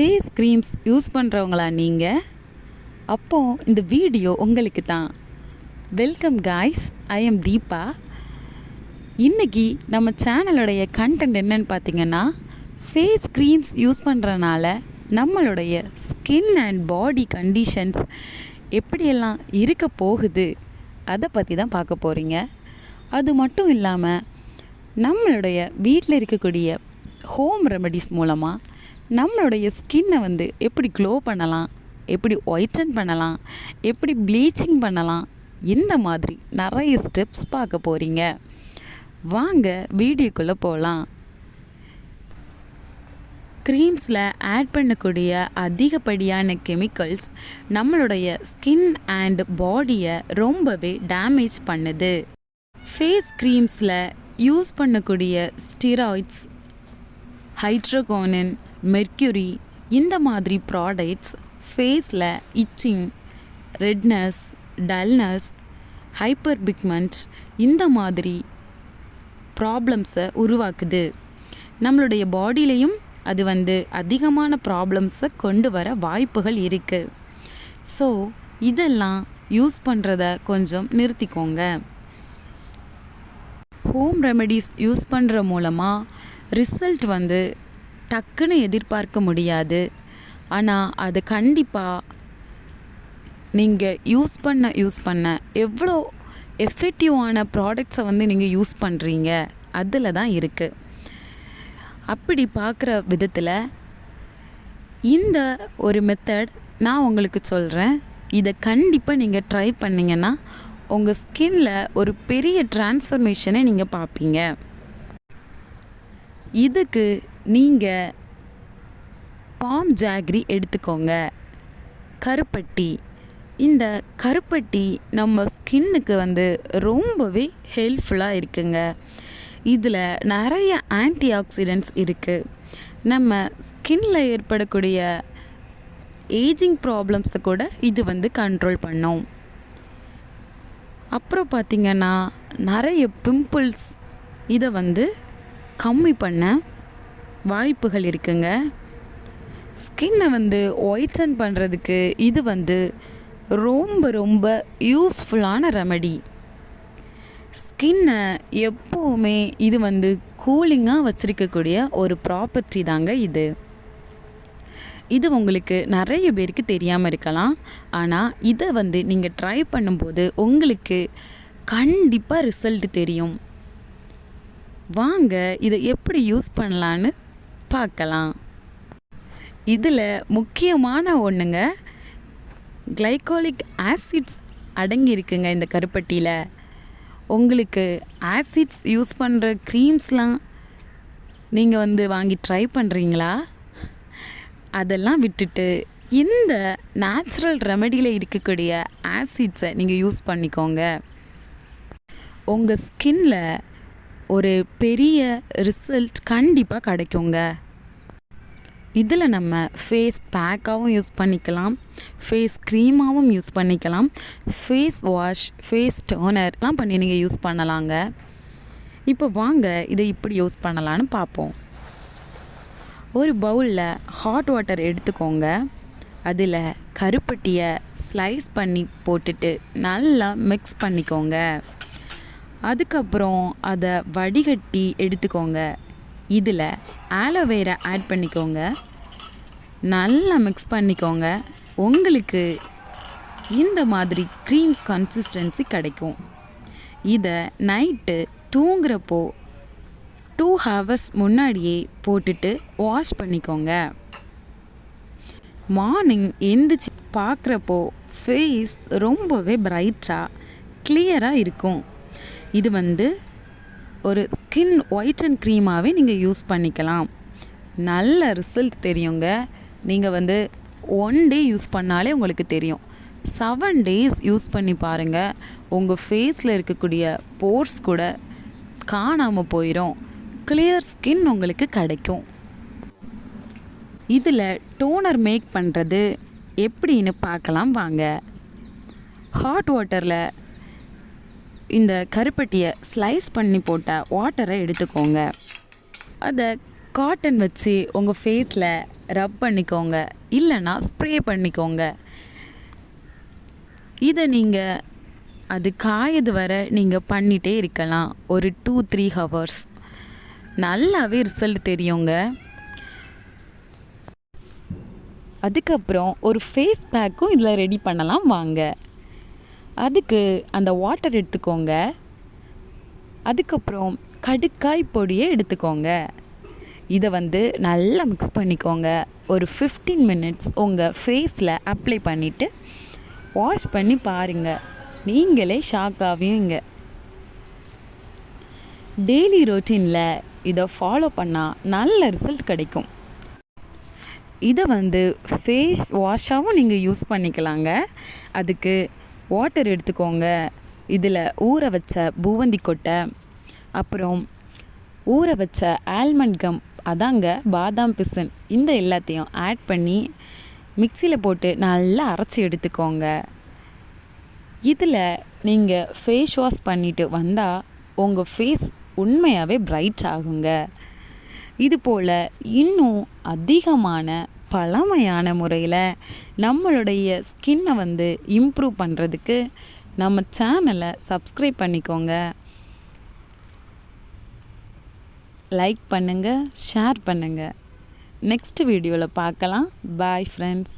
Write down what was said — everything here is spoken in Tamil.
ஃபேஸ் க்ரீம்ஸ் யூஸ் பண்ணுறவங்களா நீங்கள் அப்போது இந்த வீடியோ உங்களுக்கு தான். Welcome guys I am Deepa இன்றைக்கி நம்ம சேனலுடைய கண்டென்ட் என்னன்னு பார்த்தீங்கன்னா ஃபேஸ் க்ரீம்ஸ் யூஸ் பண்ணுறனால நம்மளுடைய ஸ்கின் அண்ட் பாடி கண்டிஷன்ஸ் எப்படியெல்லாம் இருக்க போகுது அதை பற்றி தான் பார்க்க போகிறீங்க அது மட்டும் இல்லாமல் நம்மளுடைய வீட்டில் இருக்கக்கூடிய ஹோம் ரெமடிஸ் மூலமாக நம்மளுடைய ஸ்கின்னை வந்து எப்படி க்ளோ பண்ணலாம் எப்படி ஒயிட்டன் பண்ணலாம் எப்படி ப்ளீச்சிங் பண்ணலாம் இந்த மாதிரி நிறைய ஸ்டெப்ஸ் பார்க்க போகிறீங்க வாங்க வீடியோக்குள்ளே போகலாம் க்ரீம்ஸில் ஆட் பண்ணக்கூடிய அதிகப்படியான கெமிக்கல்ஸ் நம்மளுடைய ஸ்கின் அண்ட் பாடியை ரொம்பவே டேமேஜ் பண்ணுது. ஃபேஸ் க்ரீம்ஸில் யூஸ் பண்ணக்கூடிய ஸ்டிராய்ட்ஸ் ஹைட்ரோகோனின் மெர்க்யூரி இந்த மாதிரி ப்ராடக்ட்ஸ் ஃபேஸில் itching redness dullness hyper pigment இந்த மாதிரி ப்ராப்ளம்ஸை உருவாக்குது. நம்மளுடைய பாடியிலையும் அது வந்து அதிகமான ப்ராப்ளம்ஸை கொண்டு வர வாய்ப்புகள் இருக்குது ஸோ இதெல்லாம் யூஸ் பண்ணுறத கொஞ்சம் நிறுத்திக்கோங்க. ஹோம் ரெமெடிஸ் யூஸ் பண்ணுற மூலமாக ரிசல்ட் வந்து டக்குன்னு எதிர்பார்க்க முடியாது. ஆனால் அது கண்டிப்பாக நீங்கள் யூஸ் பண்ண யூஸ் பண்ண எவ்வளோ எஃபெக்டிவான ப்ராடக்ட்ஸை வந்து நீங்கள் யூஸ் பண்ணுறீங்க அதில் தான் இருக்குது அப்படி பார்க்குற விதத்தில் இந்த ஒரு மெத்தட் நான் உங்களுக்கு சொல்கிறேன் இதை கண்டிப்பாக நீங்கள் ட்ரை பண்ணிங்கன்னா உங்கள் ஸ்கின்ல ஒரு பெரிய டிரான்ஸ்ஃபர்மேஷனை நீங்கள் பார்ப்பீங்க. இதுக்கு நீங்கள் பாம் ஜாக்ரி எடுத்துக்கோங்க. கருப்பட்டி. இந்த கருப்பட்டி நம்ம ஸ்கின்னுக்கு வந்து ரொம்பவே ஹெல்ப்ஃபுல்லாக இருக்குங்க. இதில் நிறைய ஆன்டி ஆக்சிடென்ட்ஸ் இருக்குது நம்ம ஸ்கின்ல ஏற்படக்கூடிய ஏஜிங் ப்ராப்ளம்ஸை கூட இது வந்து கண்ட்ரோல் பண்ணும். அப்புறம் பார்த்திங்கன்னா நிறைய பிம்பிள்ஸ் இதை வந்து கம்மி பண்ண வாய்ப்புகள் இருக்குங்க. ஸ்கின்னை வந்து ஒயிட்டன் பண்ணுறதுக்கு இது வந்து ரொம்ப ரொம்ப யூஸ்ஃபுல்லான ரெமடி ஸ்கின்னை எப்போவுமே இது வந்து கூலிங்காக வச்சுருக்கக்கூடிய ஒரு ப்ராப்பர்ட்டி தாங்க இது. இது உங்களுக்கு நிறைய பேருக்கு தெரியாமல் இருக்கலாம். ஆனால் இதை வந்து நீங்கள் ட்ரை பண்ணும்போது உங்களுக்கு கண்டிப்பாக ரிசல்ட் தெரியும். வாங்க இதை எப்படி யூஸ் பண்ணலான்னு பார்க்கலாம். இதில் முக்கியமான ஒன்றுங்க கிளைகோலிக் ஆசிட்ஸ் அடங்கியிருக்குங்க இந்த கருப்பட்டியில். உங்களுக்கு ஆசிட்ஸ் யூஸ் பண்ணுற க்ரீம்ஸ்லாம் நீங்கள் வந்து வாங்கி ட்ரை பண்ணுறீங்களா அதெல்லாம் விட்டுட்டு இந்த நேச்சுரல் ரெமடியில் இருக்கக்கூடிய ஆசிட்ஸை நீங்கள் யூஸ் பண்ணிக்கோங்க. உங்கள் ஸ்கின்னில் ஒரு பெரிய ரிசல்ட் கண்டிப்பாக கிடைக்குங்க. இதில் நம்ம ஃபேஸ் பேக்காகவும் யூஸ் பண்ணிக்கலாம். ஃபேஸ் க்ரீமாகவும் யூஸ் பண்ணிக்கலாம். ஃபேஸ் வாஷ் ஃபேஸ் டோனர்லாம் பண்ணி நீங்கள் யூஸ் பண்ணலாங்க. இப்போ வாங்க இதை இப்படி யூஸ் பண்ணலான்னு பார்ப்போம். ஒரு பவுலில் ஹாட் வாட்டர் எடுத்துக்கோங்க. அதில் கருப்பட்டியை ஸ்லைஸ் பண்ணி போட்டுட்டு நல்லா மிக்ஸ் பண்ணிக்கோங்க. அதுக்கப்புறம் அதை வடிகட்டி எடுத்துக்கோங்க. இதில் ஆலோவேரா ஆட் பண்ணிக்கோங்க. நல்லா மிக்ஸ் பண்ணிக்கோங்க. உங்களுக்கு இந்த மாதிரி க்ரீம் கன்சிஸ்டன்சி கிடைக்கும். இதை நைட்டு தூங்குறப்போ டூ ஹவர்ஸ் முன்னாடியே போட்டுட்டு வாஷ் பண்ணிக்கோங்க. மார்னிங் எந்திரிச்சு பார்க்குறப்போ ஃபேஸ் ரொம்பவே பிரைட்டாக கிளியராக இருக்கும். இது வந்து ஒரு ஸ்கின் ஒயிட் அண்ட் க்ரீமாகவே நீங்கள் யூஸ் பண்ணிக்கலாம். நல்ல ரிசல்ட் தெரியுங்க. நீங்கள் வந்து ஒன் டே யூஸ் பண்ணாலே உங்களுக்கு தெரியும். செவன் டேஸ் யூஸ் பண்ணி பாருங்கள் உங்கள் ஃபேஸில் இருக்கக்கூடிய போர்ஸ் கூட காணாமல் போயிடும் கிளியர் ஸ்கின் உங்களுக்கு கிடைக்கும். இதில் டோனர் மேக் பண்ணுறது எப்படின்னு பார்க்கலாம் வாங்க. ஹாட் வாட்டரில் இந்த கருப்பட்டியை ஸ்லைஸ் பண்ணி போட்ட வாட்டரை எடுத்துக்கோங்க. அதை காட்டன் வச்சு உங்கள் ஃபேஸில் ரப் பண்ணிக்கோங்க. இல்லைன்னா ஸ்ப்ரே பண்ணிக்கோங்க. இதை நீங்கள் அது காயது வர நீங்கள் பண்ணிகிட்டே இருக்கலாம். ஒரு டூ த்ரீ ஹவர்ஸ் நல்லாவே ரிசல்ட் தெரியுங்க. அதுக்கப்புறம் ஒரு ஃபேஸ் பேக்கும் இதில் ரெடி பண்ணலாம் வாங்க. அதுக்கு அந்த வாட்டர் எடுத்துக்கோங்க. அதுக்கப்புறம் கடுக்காய் பொடியை எடுத்துக்கோங்க. இதை வந்து நல்லா மிக்ஸ் பண்ணிக்கோங்க. ஒரு ஃபிஃப்டீன் மினிட்ஸ் உங்கள் ஃபேஸில் அப்ளை பண்ணிவிட்டு வாஷ் பண்ணி பாருங்கள் நீங்களே ஷாக் ஆவீங்க. டெய்லி ரொட்டீனில் இதை ஃபாலோ பண்ணால் நல்ல ரிசல்ட் கிடைக்கும். இதை வந்து ஃபேஸ் வாஷாகவும் நீங்கள் யூஸ் பண்ணிக்கலாங்க. அதுக்கு வாட்டர் எடுத்துக்கோங்க. இதில் ஊற வச்ச பூவந்தி கொட்டை அப்புறம் ஊற வச்ச ஆல்மண்ட் கம் அதாங்க பாதாம் பிசன் இந்த எல்லாத்தையும் ஆட் பண்ணி மிக்சியில் போட்டு நல்லா அரைச்சி எடுத்துக்கோங்க. இதில் நீங்கள் ஃபேஸ் வாஷ் பண்ணிவிட்டு வந்தால் உங்கள் ஃபேஸ் உண்மையாகவே பிரைட் ஆகுங்க. இது போல் இன்னும் அதிகமான பழமையான முறையில் நம்மளுடைய ஸ்கின்னை வந்து இம்ப்ரூவ் பண்ணுறதுக்கு நம்ம சேனலை சப்ஸ்கிரைப் பண்ணிக்கோங்க. லைக் பண்ணுங்கள் ஷேர் பண்ணுங்கள் நெக்ஸ்ட் வீடியோவில் பார்க்கலாம். Bye friends